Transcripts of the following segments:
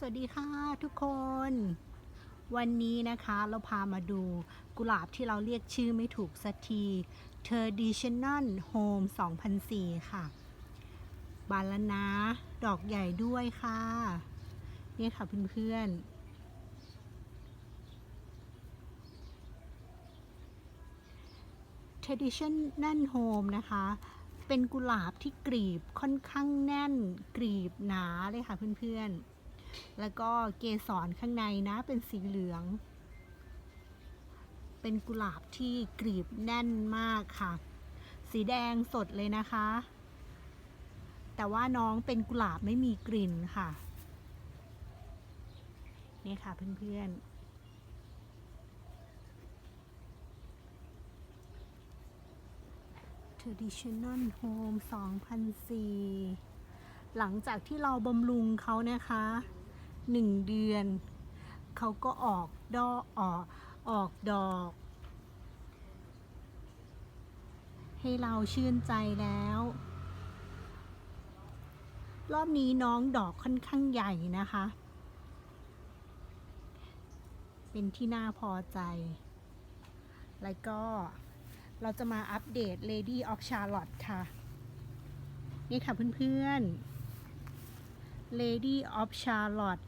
สวัสดีค่ะทุกคน วันนี้นะคะเราพามาดูกุหลาบที่เราเรียกชื่อไม่ถูกสักที Traditional Home 2004 ค่ะ บานแล้วนะ ดอกใหญ่ด้วยค่ะ นี่ค่ะเพื่อนๆ Traditional Home นะคะ เป็นกุหลาบที่กรีบค่อนข้างแน่น กรีบหนาเลยค่ะเพื่อนๆ แล้วก็เกสรข้างในนะเป็นสีเหลือง เป็นกุหลาบที่กรีบแน่นมากค่ะ สีแดงสดเลยนะคะ แต่ว่าน้องเป็นกุหลาบไม่มีกลิ่นค่ะ นี่ค่ะเพื่อนๆ Traditional Home 2004 หลังจากที่เราบำรุงเขานะคะ หนึ่งเดือน เขาก็ออกดอกออกออกดอก ให้เราชื่นใจแล้ว รอบนี้น้องดอกค่อนข้างใหญ่นะคะ เป็นที่น่าพอใจ แล้วก็เราจะมาอัปเดต Lady of Charlotte ค่ะ นี่ค่ะเพื่อนๆ Lady of Charlotte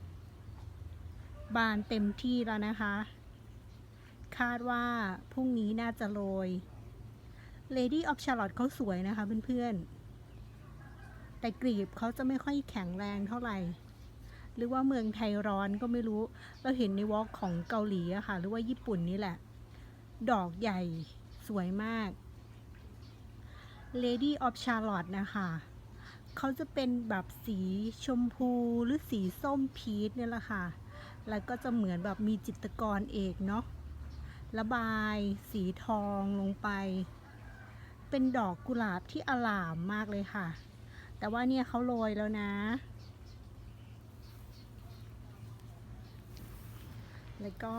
บานเต็มที่แล้วนะคะ คาดว่าพรุ่งนี้น่าจะโรย Lady of Charlotte เขาสวยนะคะเพื่อนๆ แต่กลีบเขาจะไม่ค่อยแข็งแรงเท่าไหร่ หรือว่าเมืองไทยร้อนก็ไม่รู้ เราเห็นในวอล์กของเกาหลีอะค่ะ หรือว่าญี่ปุ่นนี่แหละ ดอกใหญ่สวยมาก Lady of Charlotte นะคะเขาจะเป็นแบบสีชมพูหรือสีส้มพีชเนี่ยแหละค่ะ แล้วก็จะเหมือนแบบมีจิตรกรเอกเนาะระบายสีทองลงไป เป็นดอกกุหลาบที่อลามมากเลยค่ะ แต่ว่าเนี่ยเขาโรยแล้วนะ แล้วก็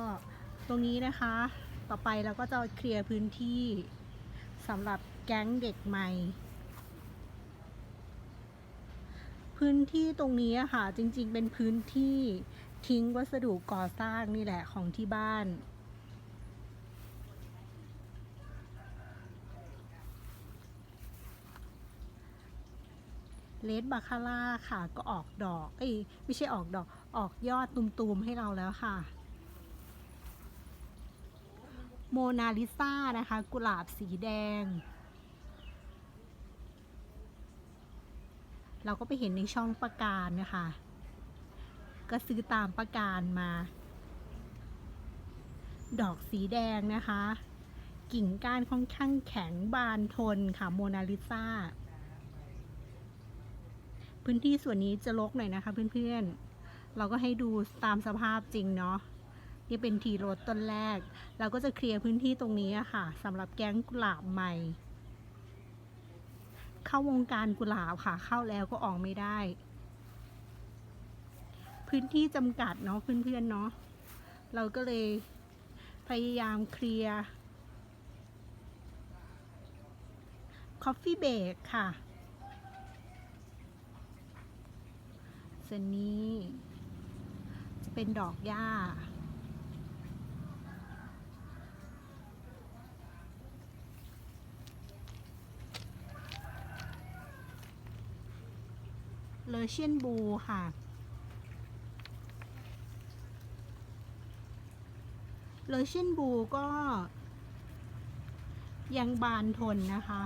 ตรงนี้นะคะ ต่อไปเราก็จะเคลียร์พื้นที่สำหรับแก๊งเด็กใหม่ พื้นที่ตรงนี้ค่ะจริงๆเป็นพื้นที่ ทิ้งวัสดุก่อสร้างนี่แหละของที่บ้าน เลดบาคาร่าค่ะก็ออกดอก เอ้ยไม่ใช่ออกดอก ออกยอดตุมๆให้เราแล้วค่ะ โมนาลิซานะคะ กุหลาบสีแดงเราก็ไปเห็นในช่องประการนะคะ ก็ซื้อตามประการมา ดอกสีแดงนะคะ กิ่งก้านค่อนข้างแข็งบานทนค่ะโมนาลิซาพื้นที่ส่วนนี้จะรกหน่อยนะคะเพื่อนๆ เราก็ให้ดูตามสภาพจริงเนาะนี่เป็นทีโรสต้นแรก เราก็จะเคลียร์พื้นที่ตรงนี้ค่ะสำหรับแก๊งกุหลาบใหม่ เข้าวงการกุหลาบค่ะ เข้าแล้วก็ออกไม่ได้ พื้นที่จำกัดเนาะเพื่อนๆเนาะเราก็เลยพยายามเคลียร์คอฟฟี่เบรกค่ะส่วนนี้จะเป็นดอกหญ้าเลเชียนบูค่ะ เลชียนบูก็ยังบานทนนะคะ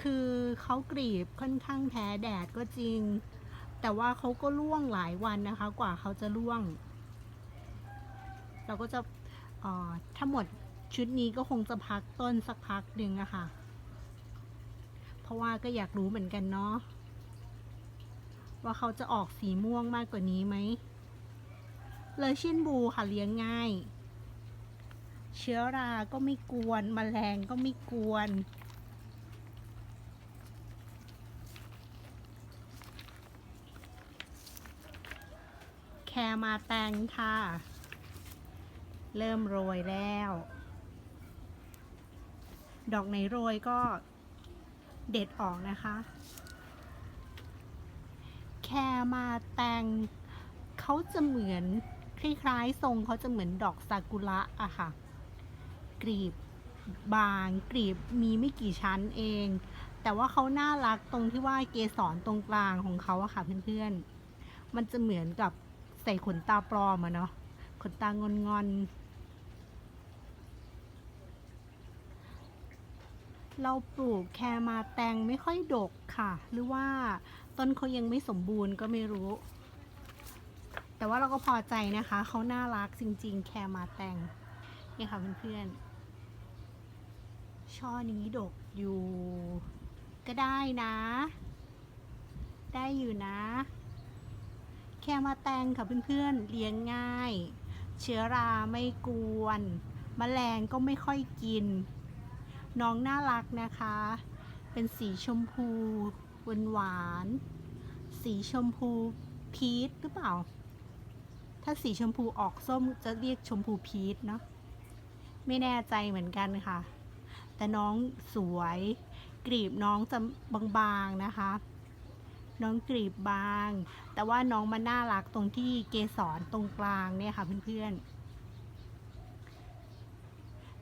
คือเขากรีบค่อนข้างแพ้แดดก็จริง แต่ว่าเขาก็ร่วงหลายวันนะคะ กว่าเขาจะร่วง เราก็จะถ้าหมดชุดนี้ก็คงจะพักต้นสักพักหนึ่งอะค่ะ เพราะว่าก็อยากรู้เหมือนกันเนาะว่าเขาจะออกสีม่วงมากกว่านี้ไหมเลยชินบูค่ะเลี้ยงง่าย เชื้อราก็ไม่กวนแมลงก็ไม่กวน แคมาแตงค่ะ เริ่มโรยแล้ว ดอกไหนโรยก็เด็ดออกนะคะ แคมาแตงเขาจะเหมือนคล้ายๆทรงเขาจะเหมือนดอกซากุระอะค่ะ กรีบบางกรีบมีไม่กี่ชั้นเอง แต่ว่าเขาน่ารักตรงที่ว่าเกสรตรงกลางของเขาอะค่ะเพื่อนๆ มันจะเหมือนกับใส่ขนตาปลอมอะเนาะขนตางอนงอนๆเราปลูกแคมาแตงไม่ค่อยดกค่ะ หรือว่าต้นเขายังไม่สมบูรณ์ก็ไม่รู้ แต่ว่าเราก็พอใจนะคะ เขาน่ารักจริง ๆ แคมาแตงนี่ค่ะเพื่อนๆ ช่อนี้ดกอยู่ ก็ได้นะ ได้อยู่นะ แค่มาแตงค่ะเพื่อนๆเลี้ยงง่าย เชื้อราไม่กวนมแมลงก็ไม่ค่อยกิน น้องน่ารักนะคะ เป็นสีชมพูหวานหวาน สีชมพูพีชหรือเปล่า ถ้าสีชมพูออกส้มจะเรียกชมพูพีชเนาะไม่แน่ใจเหมือนกันค่ะ แต่น้องสวย กรีบน้องจะบางๆนะคะ น้องกรีบบาง แต่ว่าน้องมันน่ารักตรงที่เกสรตรงกลางเนี่ยค่ะเพื่อนๆ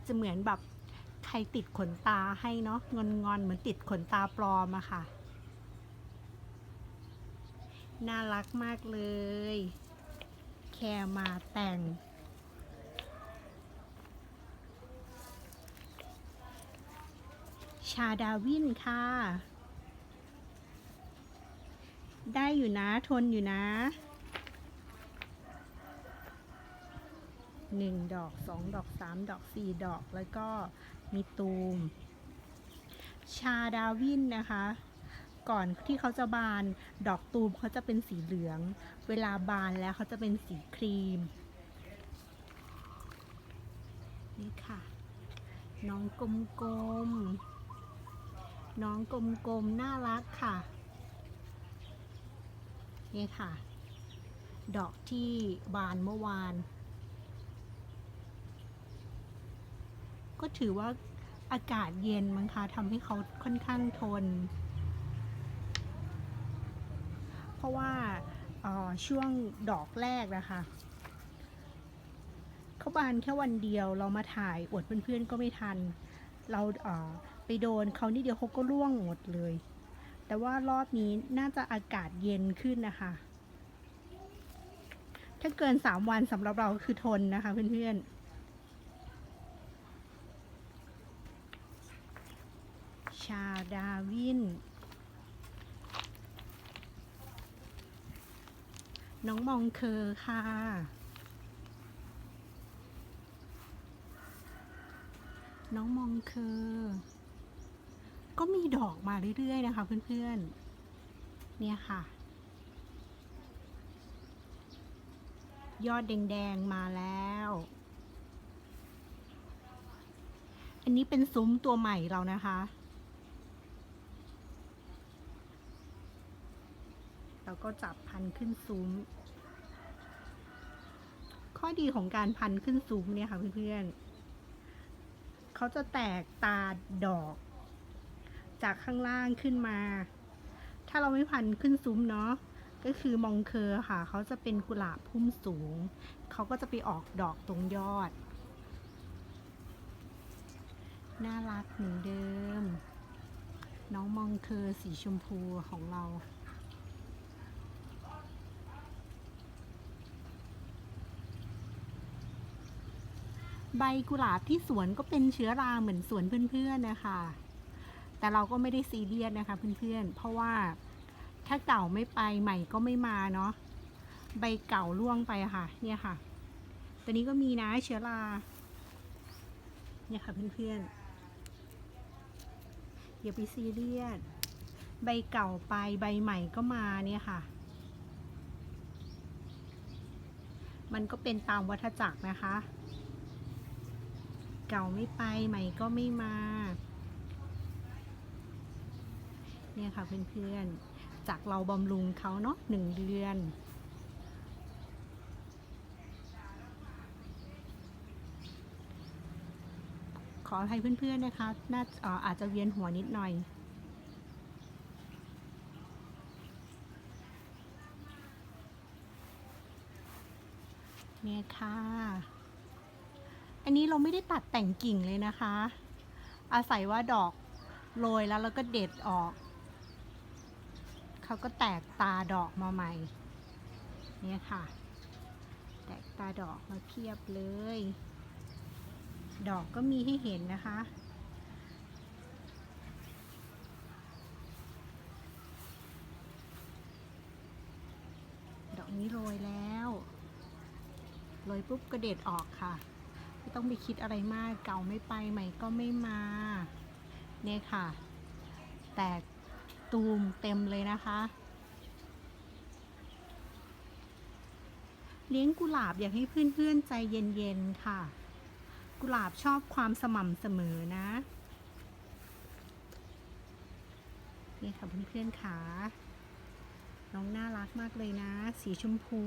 จะเหมือนแบบใครติดขนตาให้เนาะงอนงอนๆเหมือนติดขนตาปลอมอะค่ะ น่ารักมากเลย แคร์มาแต่ง ชาดาวินค่ะ ได้อยู่นะ ทนอยู่นะหนึ่งดอกสองดอกสามดอกสี่ดอกแล้วก็มีตูม ชาดาวินนะคะ ก่อนที่เขาจะบานดอกตูมเขาจะเป็นสีเหลือง เวลาบานแล้วเขาจะเป็นสีครีม นี่ค่ะ น้องกลมๆ น้องกลมๆ น่ารักค่ะ นี่ค่ะ ดอกที่บานเมื่อวาน ก็ถือว่าอากาศเย็นมั้งคะทำให้เขาค่อนข้างทน เพราะว่าออช่วงดอกแรกนะคะเขาบานแค่วันเดียวเรามาถ่ายอวดเพื่อนๆก็ไม่ทัน เราเออ ไปโดนเขานี่เดียวเขาก็ร่วงหมดเลย แต่ว่ารอบนี้น่าจะอากาศเย็นขึ้นนะคะ ถ้าเกินสามวันสำหรับเราคือทนนะคะเพื่อนๆชาดาวิน น้องมองเคอค่ะ น้องมองเคอ ก็มีดอกมาเรื่อยๆนะคะเพื่อนๆ เนี่ยค่ะ ยอดแดงๆมาแล้ว อันนี้เป็นซุ้มตัวใหม่เรานะคะ เราก็จับพันขึ้นซุ้ม ข้อดีของการพันขึ้นซุ้มเนี่ยค่ะเพื่อนๆเขาจะแตกตาดอก จากข้างล่างขึ้นมา ถ้าเราไม่พันขึ้นซุ้มเนาะก็คือมองเคอค่ะ เขาจะเป็นกุหลาบพุ่มสูง เขาก็จะไปออกดอกตรงยอด น่ารักเหมือนเดิม น้องมองเคอสีชมพูของเราใบกุหลาบที่สวนก็เป็นเชื้อราเหมือนสวนเพื่อนๆนะคะ แต่เราก็ไม่ได้ซีเรียสนะคะเพื่อนๆ เพราะว่าถ้าเก่าไม่ไปใหม่ก็ไม่มาเนาะ ใบเก่าล่วงไปค่ะ เนี่ยค่ะ ตัวนี้ก็มีนะเชื้อรา เนี่ยค่ะเพื่อนๆ อย่าไปซีเรียส ใบเก่าไปใบใหม่ก็มาเนี่ยค่ะ มันก็เป็นตามวัฏจักรนะคะ เก่าไม่ไปใหม่ก็ไม่มา เนี่ยค่ะเพื่อนๆ จากเราบำรุงเขาเนาะหนึ่งเดือนขออภัยเพื่อนๆนะคะ น่าอาจจะเวียนหัวนิดหน่อย เนี่ยค่ะ อันนี้เราไม่ได้ตัดแต่งกิ่งเลยนะคะ อาศัยว่าดอกโรยแล้วแล้วก็เด็ดออก เขาก็แตกตาดอกมาใหม่เนี่ยค่ะ แตกตาดอกมาเพียบเลย ดอกก็มีให้เห็นนะคะ ดอกนี้โรยแล้วโรยปุ๊บก็เด็ดออกค่ะไม่ต้องไปคิดอะไรมากเก่าไม่ไปใหม่ก็ไม่มาเนี่ยค่ะ แตก ตูมเต็มเลยนะคะ เลี้ยงกุหลาบอยากให้เพื่อนๆใจเย็นๆค่ะ กุหลาบชอบความสม่ำเสมอนะ นี่ค่ะเพื่อนๆค่ะน้องน่ารักมากเลยนะ สีชมพู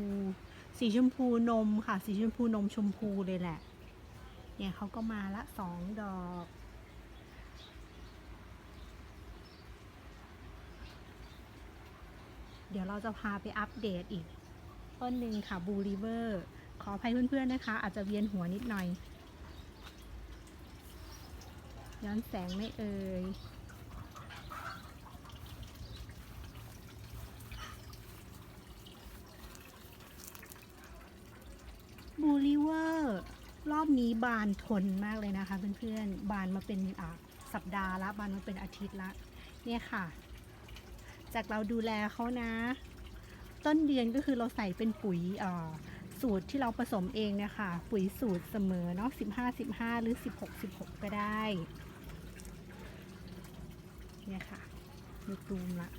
สีชมพูนมค่ะ สีชมพูนมชมพูเลยแหละ เนี่ยเขาก็มาละสองดอก เดี๋ยวเราจะพาไปอัปเดตอีก ต้นหนึ่งค่ะบูริเวอร์ขออภัยเพื่อนๆนะคะ อาจจะเวียนหัวนิดหน่อย ย้อนแสงไม่เอ่ยบูริเวอร์รอบนี้บานทนมากเลยนะคะเพื่อนๆ บานมาเป็นอะสัปดาห์ละบานมาเป็นอาทิตย์ละ เนี่ยค่ะ จากเราดูแลเขานะ ต้นเดือนก็คือเราใส่เป็นปุ๋ยอ่อสูตรที่เราผสมเองเนี่ยค่ะปุ๋ยสูตรเสมอเนาะ15 15 หรือ 16 16 ก็ได้ เนี่ยค่ะมีตูมละ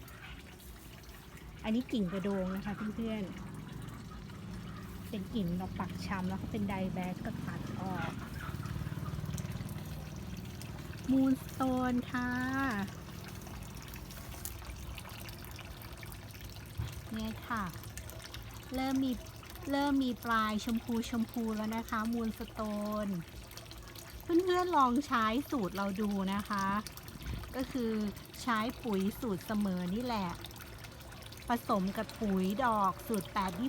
อันนี้กิ่งกระโดงนะคะเพื่อนๆ เป็นกิ่งดอกปักช้ำแล้วก็เป็นไดแบกก็ตัดออก มูนสโตนค่ะ เนี่ยค่ะ เริ่มมีเริ่มมีปลายชมพูชมพูแล้วนะคะ มูลสโตน เพื่อนๆลองใช้สูตรเราดูนะคะ ก็คือใช้ปุ๋ยสูตรเสมอนี่แหละ ผสมกับปุ๋ยดอกสูตร 8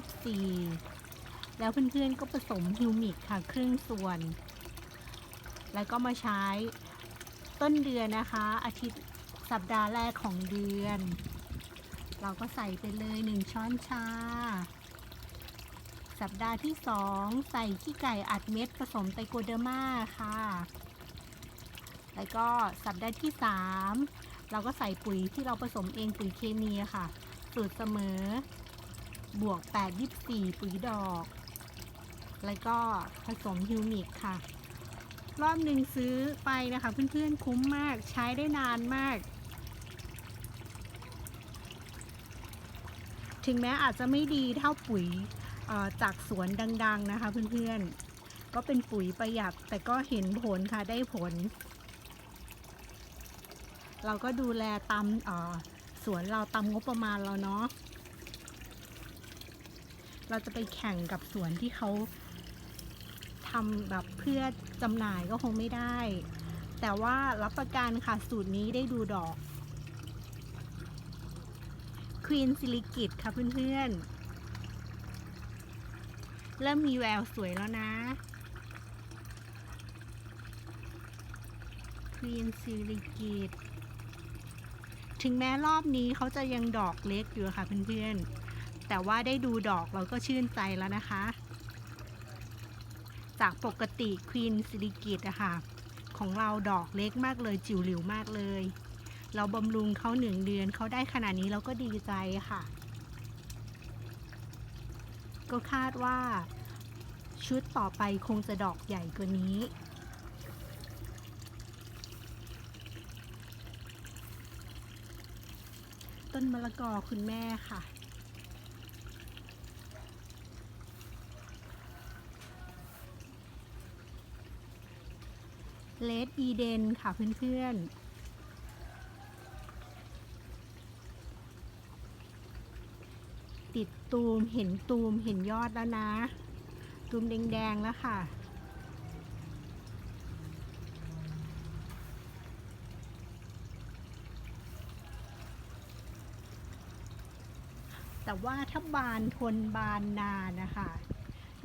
24 แล้วเพื่อนๆก็ผสมฮิวมิกค่ะ ครึ่งส่วน แล้วก็มาใช้ต้นเดือนนะคะ อาทิตย์สัปดาห์แรกของเดือน เราก็ใส่ไปเลยหนึ่งช้อนชา สัปดาห์ที่สองใส่ขี้ไก่อัดเม็ดผสมไตโกเดอร์มาค่ะ แล้วก็สัปดาห์ที่สามเราก็ใส่ปุ๋ยที่เราผสมเองปุ๋ยเคมีค่ะ สูตรเสมอ บวก 8 24 ปุ๋ยดอก แล้วก็ผสมฮิวมิกค่ะ รอบหนึ่งซื้อไปนะคะเพื่อนๆคุ้มมากใช้ได้นานมาก ถึงแม้อาจจะไม่ดีเท่าปุ๋ยจากสวนดัง ๆนะคะเพื่อนๆ ก็เป็นปุ๋ยประหยัดแต่ก็เห็นผลค่ะได้ผล เราก็ดูแลตามสวนเราตามงบประมาณเราเนาะเราจะไปแข่งกับสวนที่เขาทำแบบเพื่อจำหน่ายก็คงไม่ได้ แต่ว่ารับประกันค่ะสูตรนี้ได้ดูดอก วีนซิลิกิตค่ะเพื่อนๆ เริ่มมีแววสวยแล้วนะควีนซิลิกิตถึงแม้รอบนี้เขาจะยังดอกเล็กอยู่ค่ะเพื่อนๆ แต่ว่าได้ดูดอกเราก็ชื่นใจแล้วนะคะ จากปกติควีนซิลิกิตอะค่ะ ของเราดอกเล็กมากเลยจิ๋วหลิวมากเลย เราบำรุงเขาหนึ่งเดือนเขาได้ขนาดนี้เราก็ดีใจค่ะ ก็คาดว่าชุดต่อไปคงจะดอกใหญ่กว่านี้ ต้นมะละกอคุณแม่ค่ะ เลดอีเดนค่ะเพื่อนๆ ติดตูมเห็นตูมเห็นยอดแล้วนะ ตูมแดงๆแล้วค่ะ แต่ว่าถ้าบานทนบานนานนะคะ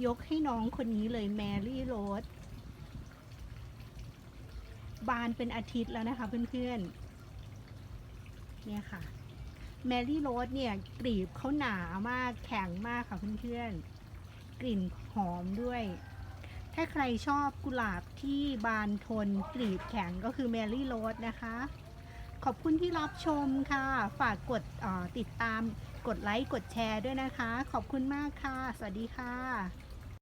ยกให้น้องคนนี้เลยแมรี่โรสบานเป็นอาทิตย์แล้วนะคะเพื่อนๆ เนี่ยค่ะ แมรี่โรสเนี่ยกลีบเขาหนามากแข็งมากค่ะเพื่อนๆ กลิ่นหอมด้วย ถ้าใครชอบกุหลาบที่บานทนกลีบแข็งก็คือแมรี่โรสนะคะ ขอบคุณที่รับชมค่ะ ฝากกดติดตามกดไลค์กดแชร์ด้วยนะคะ ขอบคุณมากค่ะ สวัสดีค่ะ